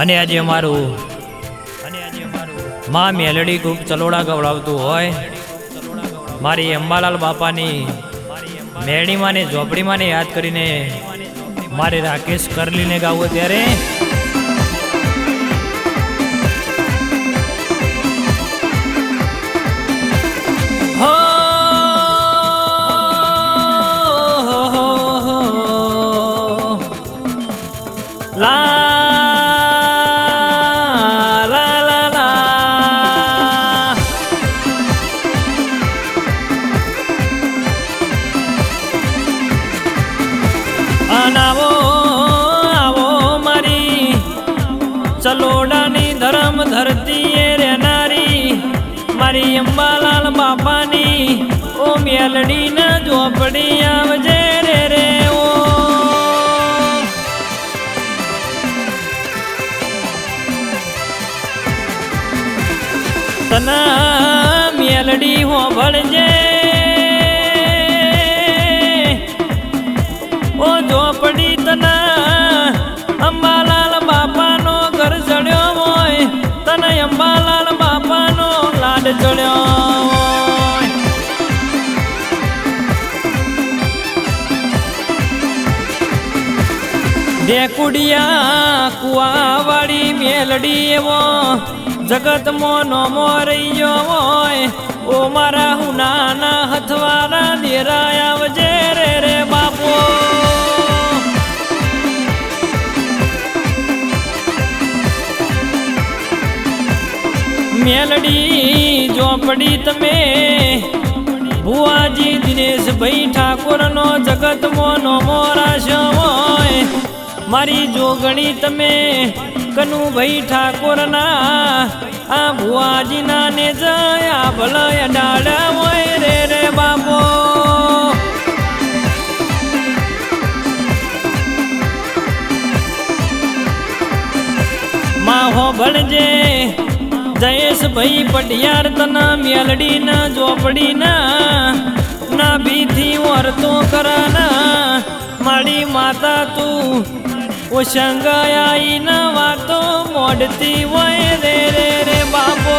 અને આજે અમારું અને આજે મેલડી ખૂબ ચલોડા ગવડાવતું હોય. મારી અંબાલાલ બાપાની મેળીમાં ને ઝોપડીમાં ને યાદ કરીને મારે રાકેશ કરલીને ગાવું ત્યારે અનાવો આવો મારી. ચલોડાની ધરમ ધરતીએ રહેનારી મારી અંબાલાલ બાપાની. ઓ મેલડી ન ઝોપડી આવજે રે રે ઓ. તના મેલડી હોભળજે ડેકુડિયા કુવાવાળી મેલડી એવો જગત મોનો મોરૈયો હોય. ઓ મારા હુનાના હથવારા દેરાય આવજે રે રે બાપો મેલડી ચોપડી તમે? ભુવાજી દિનેશભાઈ ઠાકોરનો જગતમાં નોમો રાશ્યો હોય મારી જોગણી તમે કનુભાઈ ઠાકોરના. આ ભુવાજીના ને જયા ભલય ડાળા હોય રે રે બાપો. માહો ભળજે જયેશભાઈ પટિયાર તના મેલડી ના ચોપડી ના ભીથી વર્તો કરાના. મારી માતા તું ઓશંગાઈ ના વાતો મોડતી હોય રે રે રે બાપો.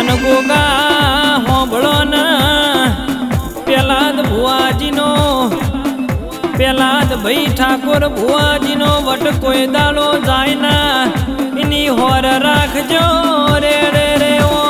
અનગોગા પેલા ભાઈ ઠાકોર ભુવાજીનો વટ કોઈ દાડો જાય ના. એની હોર રાખજો રે રે રે, ઓ.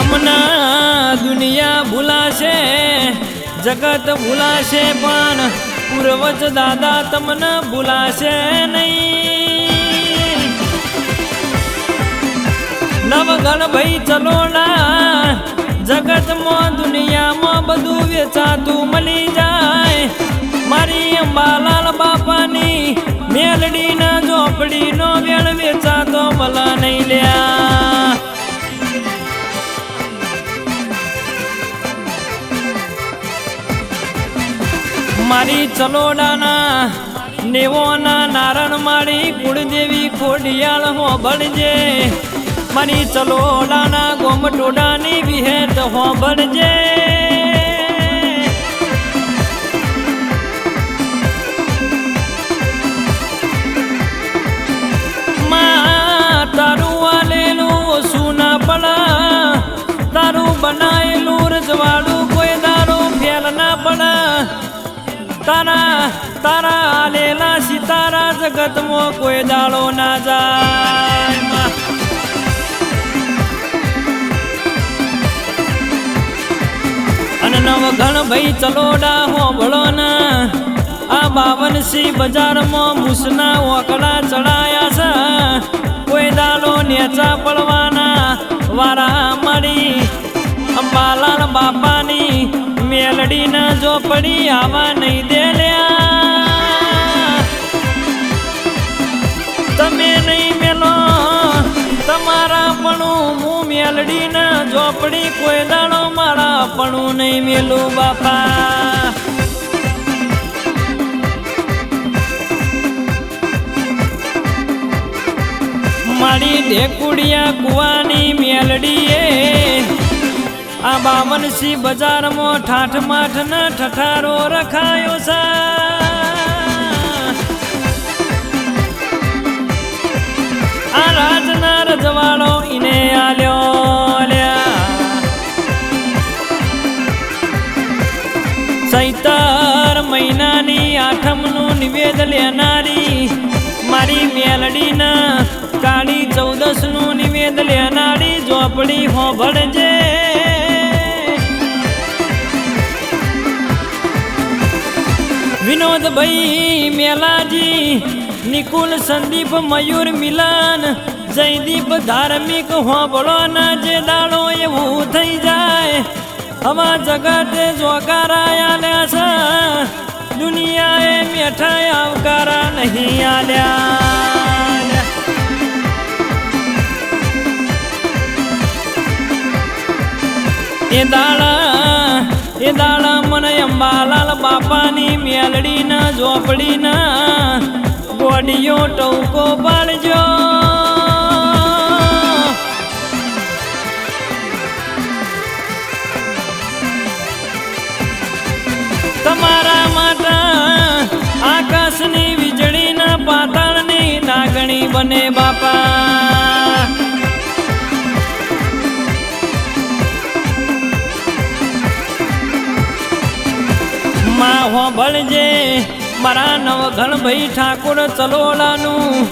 અમના દુનિયા ભૂલાશે, જગત ભૂલાશે, પણ પૂર્વજ દાદા તમને ભૂલાશે નહીં. નવગણ ભાઈ ચલોડા જગતમાં, દુનિયામાં બધું વેચાતું મળી જાય. મારી અંબાલાલ બાપાની મેલડીના ઝોપડીનો વેળ વેચાતો ભલા નહીં લ્યા. મારી ચલોડાના, નેવોના નારણ માળી કુળદેવી ખોડિયાળ હો ભણજે મારી ચલોડાના ગોમટોડાની વિહેત હો ભણજે માં તારું આલેલું સુના પડા તારું બનાયેલું રજવાડું કોઈ દારો ફેલ પડા. તારા તારા આલેલા સિતારા જગતમાં કોઈ દાડો ના જાય. માં. અને નવ ઘણ ભાઈ ચલોડા હોભળો ના આ બાવન સી બજારમાં મૂસના ઓકડા ચડાયા છે. કોઈ દાલો નેચા પડવાના. વારા મળી અંબાલાલ બાપાની મેલડી ના ઝોપડી આવા નહીં દે લ્યા તમે નહીં મેલો તમારા પણ હું મેલડી ના ઝોપડી, કોઈ દાડો મારા પણું નહીં મેલું બાપા. મારી ઢેકુડિયા કુવાની મેલડીએ આ બાવનસી બજારમાં ઠાઠ માઠ ના ઠઠારો રખાયો છે. આ રાજના રજવાડો ઈને આલ્યો લ્યા. ચૈતર મહિનાની આઠમનું નિવેદ લેનારી મારી મેલડીના કાળી ચૌદસનું નિવેદ લેનારી ચોપડી હોભળજે. વિનોદભાઈ મેલાજી નિકુલ, સંદીપ, મયુર, મિલન, જયદીપ, ધાર્મિક હોબળો ના જે દાડો એવું થઈ જાય. હવા જગતે જોકારાયા છે દુનિયાએ મેઠા આવકારા નહીં આલ્યા. એ દાડા એ દાડા મને અંબાલાલ બાપાની મેલડીના, ઝોપડીના ગોડીઓ ટોકો પાડજો. તમારા માટે આકાશની વીજળીના પાતાળની નાગણી બને બાપા. માં હોભળજે મારા નવઘણ ભાઈ ઠાકોર ચલોલાનું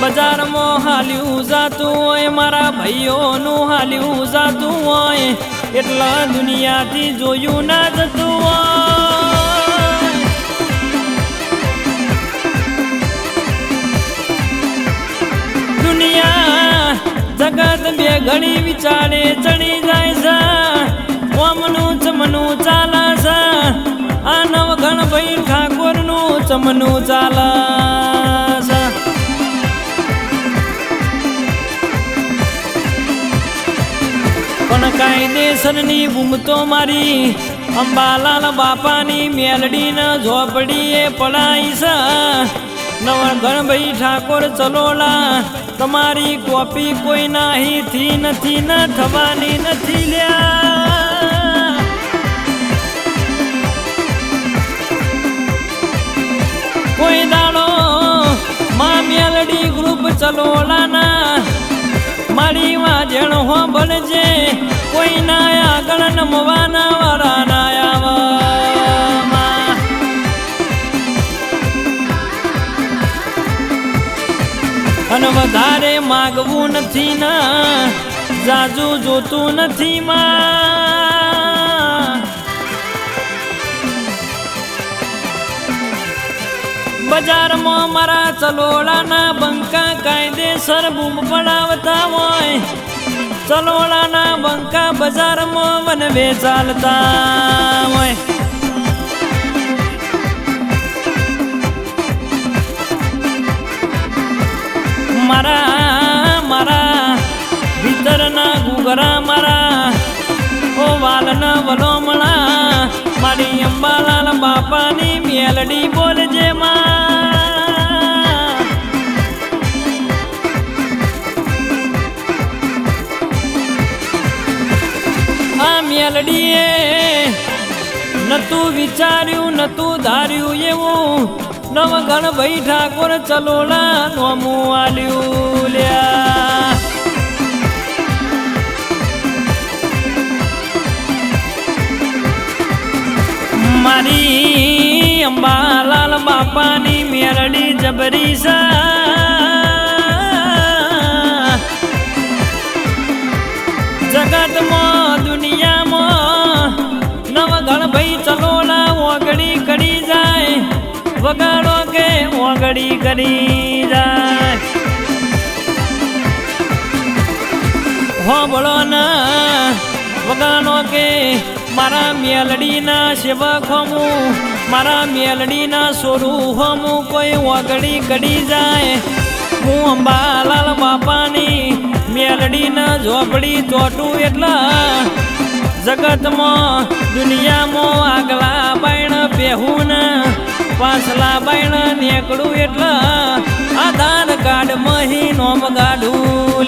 બજારમાં હાલ્યું જાતું હોય, મારા ભાઈઓનું હાલ્યું જાતું હોય, એટલા દુનિયાથી જોયું ના જતું દુનિયા જગત બે ઘણી વિચારે ચડી જાય ઠાકોરનું ચાલ પણ કાયદેસરની બૂમ તો મારી અંબાલાલ બાપાની મેલડી મેલડીના ઝોપડીએ પડાઈ છે નવગણભાઈ ઠાકોર ચલોલા તમારી કોપી કોઈ નાહીથી નથી ન થવાની નથી લ્યા કોઈ દાડો મા મેલડી ગ્રુપ ચલોલાના મારી વાજણ હોંભળજે કોઈ ના આગળ નમવાના વાળા ના આવવામાં અને વધારે માગવું નથી ના. જાજુ જોતું નથી માં. બજારમાં મારા ચલોડાના બંકા કાયદેસર બૂમ પડાવતા હોય. ચલોડાના બંકા બજારમાં વનવે ચાલતા હોય. મારા મારા, ભીતરના ગુગરા મારા અંબાલાલ બાપાની મેલડી બોલજે માં આ મેલડીએ નતું વિચાર્યું, નતું ધાર્યું એવું. નવગણ ભાઈ ઠાકોર ચલોલા નોમું આલ્યું લ્યા. મારી અંબાલાલ બાપાની મેરડી જબરી સા. જગતમાં, દુનિયામાં નવગણ ભાઈ ચલોલા ઓગળી કરી જાય. વગાડો કે ઓગળી કરી જાય. હોબળો ના, વગાડો કે મારા મેલડીના સેવક મારા મેલડીના સોરું કોઈ ઓગળી કડી જાય. હું અંબાલાલ બાપાની મેલડીના ઝોપડી ચોટું એટલા. જગતમાં દુનિયામાં આગલા બાયણ બેહું ને પાછલા બાયણ નીકળું એટલા. આધાર કાર્ડ મહી નોમ ગાઢું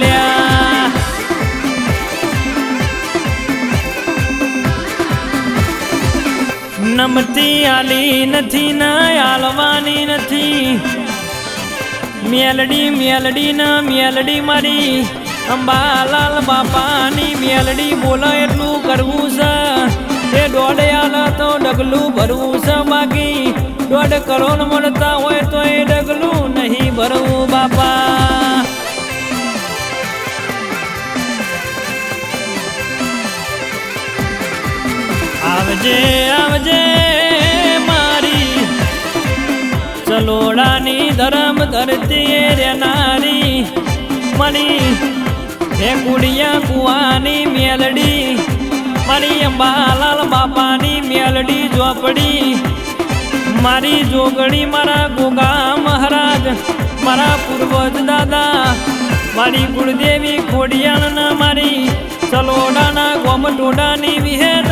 ગમતી આલી નથી ના નથી. મેલડી મેલડી ન, મેલડી મારી. અંબાલાલ બાપાની મેલડી બોલો, એટલું કરવું છે. એ દોડે આલ તો ડગલું ભરવું છે બાકી. દોઢ કરોડ મળતા હોય તો એ ડગલું નહીં ભરવું બાપા. આવજે આવજે ધરમ ધરતી રેનારી મની હે કુડિયા કુવાની મેલડી. મારી અંબાલાલ બાપાની મેલડી ઝોપડી. મારી જોગણી મારા ગોગા મહારાજ, મારા પૂર્વજ દાદા. મારી કુળદેવી ખોડિયાણના મારી ચલોડાના ગોમ માને વિહેત